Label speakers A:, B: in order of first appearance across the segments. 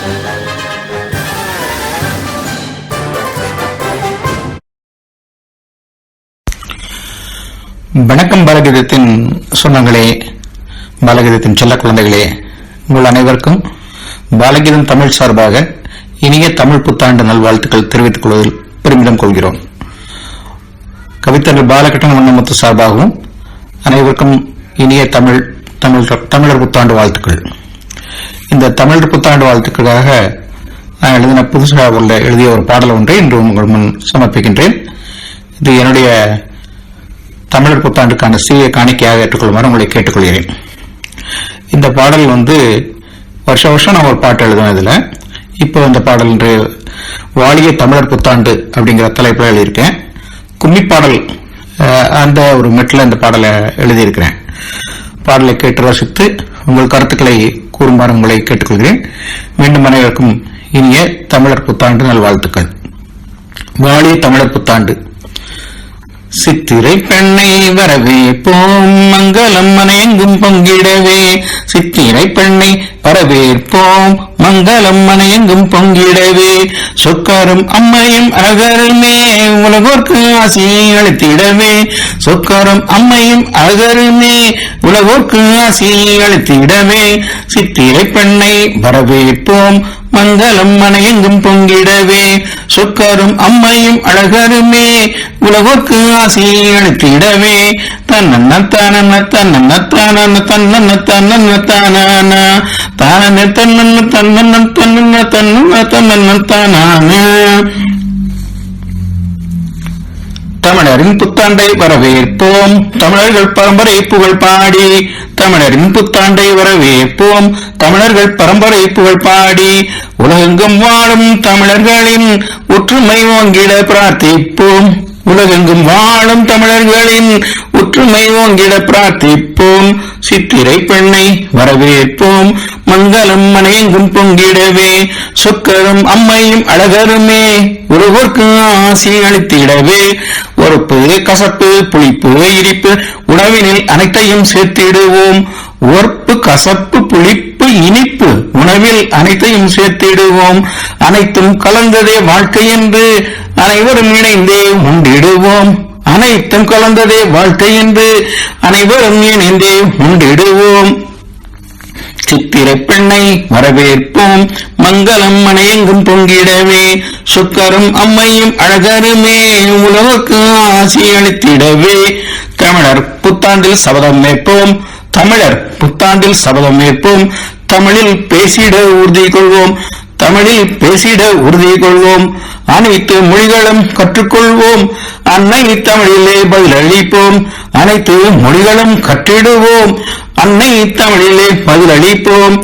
A: வணக்கம் பாலகீதத்தின் சொந்தங்களே பாலகீதத்தின் செல்ல குழந்தைகளே. உங்கள் அனைவருக்கும் பாலகீதம் தமிழ் சார்பாக இனிய தமிழ் புத்தாண்டு நல்வாழ்த்துக்கள் தெரிவித்துக் கொள்வதில் பெருமிதம் கொள்கிறோம். கவித்தர் பாலகிருஷ்ணன் வண்ணமுத்து சார்பாகவும் அனைவருக்கும் இனிய தமிழ் தமிழ் தமிழர் புத்தாண்டு வாழ்த்துக்கள். இந்த தமிழர் புத்தாண்டு வாழ்த்துக்களுக்காக நான் எழுதின புதுசாக உள்ள எழுதிய ஒரு பாடல் ஒன்றை இன்று உங்கள் முன் சமர்ப்பிக்கின்றேன். இது என்னுடைய தமிழர் புத்தாண்டுக்கான சிறிய காணிக்கையாக ஏற்றுக்கொள்ளுமாறு உங்களை கேட்டுக்கொள்கிறேன். இந்த பாடல் வந்து வருஷ வருஷம் நான் ஒரு பாட்டு எழுதுவேன் இதுல. இப்போ இந்த பாடல் இன்று வாலிய தமிழர் புத்தாண்டு அப்படிங்கிற தலைப்பில் எழுதியிருக்கேன். கும்மி பாடல் அந்த ஒரு மெட்டில் இந்த பாடலை எழுதியிருக்கிறேன். பாடலை கேட்டு ரசித்து உங்கள் கருத்துக்களை கூறுமாறு உங்களை கேட்டுக்கொள்கிறேன். மீண்டும் அனைவருக்கும் இனிய தமிழர் புத்தாண்டு நல்வாழ்த்துக்கள். வாழிய தமிழர் புத்தாண்டு. சித்திரை பெண்ணை வரவே போம் மங்களம் மனையெங்கும் பொங்கிடவே. சித்திரை பெண்ணை வரவேற்போம் மங்களம் மனையெங்கும் பொங்கிடவே. சொக்காரும் அம்மையும் அழகருமே உலகோர்க்கு ஆசையை அளித்திடவே. சொக்காரும் அம்மையும் அழகருமே. உலகோர்க்கு ஆசையை அளித்திடவே. சித்திரை பெண்ணை வரவேற்போம். மங்களம் மனையெங்கும் பொங்கிடவே. சொக்காரும் அம்மையும் அழகருமே. உலகோர்க்கு ஆசையை அளித்திடவே. தன்னன்ன தானன்ன தன்னன்ன தானன்ன தன்னன்ன தன்னன்ன தானான. தானன்ன தன்னன்ன தன்னன்ன தன்னன்ன தன்னன்ன தன்னன்ன தானான தமிழரின் புத்தாண்டை வரவேற்போம். தமிழர்கள் பரம்பரை புகழ் பாடி தமிழரின் புத்தாண்டை வரவேற்போம். தமிழர்கள் பரம்பரை புகழ் பாடி உலகெங்கும் வாழும் தமிழர்களின் ஒற்றுமை ஓங்கிட பிரார்த்திப்போம். உலகெங்கும் வாழும் தமிழர்களின் ஒற்றுமை ஓங்கிட பிரார்த்திப்போம். சித்திரை பெண்ணை வரவேற்போம். மங்களம் மனையெங்கும் பொங்கிடவே சொக்கரும் அம்மையும் அழகருமே ஒருவருக்கு ஆசி அளித்திடவே ஒருப்பு கசப்பு புளிப்பு இனிப்பு உணவினில் அனைத்தையும் சேர்த்திடுவோம். ஒர்ப்பு கசப்பு புளிப்பு இனிப்பு உணவில் அனைத்தையும் சேர்த்திடுவோம். அனைத்தும் கலந்ததே வாழ்க்கை என்று அனைவரும் இணைந்தே உண்டிடுவோம் அனைத்தும் கலந்ததே வாழ்க்கை என்று அனைவரும் இணைந்தே உண்டிடுவோம் சித்திரை பெண்ணை வரவேற்போம். மங்களம் மனையெங்கும் பொங்கிடவே சுக்கரும் அம்மையும் அழகருமே உலகுக்கு ஆசி அளித்திடவே. தமிழர் புத்தாண்டில் சபதம் மேற்போம். தமிழர் புத்தாண்டில் சபதம் மேற்போம். தமிழில் பேசிட உறுதி கொள்வோம். தமிழில் பேசிட உறுதி கொள்வோம். அனைத்து மொழிகளும் கற்றுக்கொள்வோம். அன்னை தமிழிலே பதிலளிப்போம். அனைத்து மொழிகளும் கற்றிடுவோம். அன்னை தமிழிலே பதிலளிப்போம்.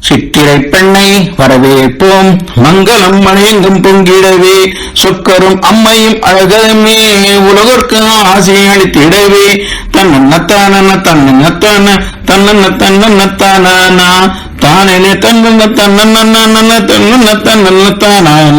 A: சித்திரை பெண்ணை வரவேற்போம். மங்களம் மனையெங்கும் பொங்கிடவே சொக்கரும் அம்மையும் அழகமே உலகற்கு ஆசை அளித்திடவே. தன்னத்தான தன்னத்தான தன்னன்ன தன்னத்தானா தானே தன்னன்ன தன்னன்ன தன்னன்ன தன்னன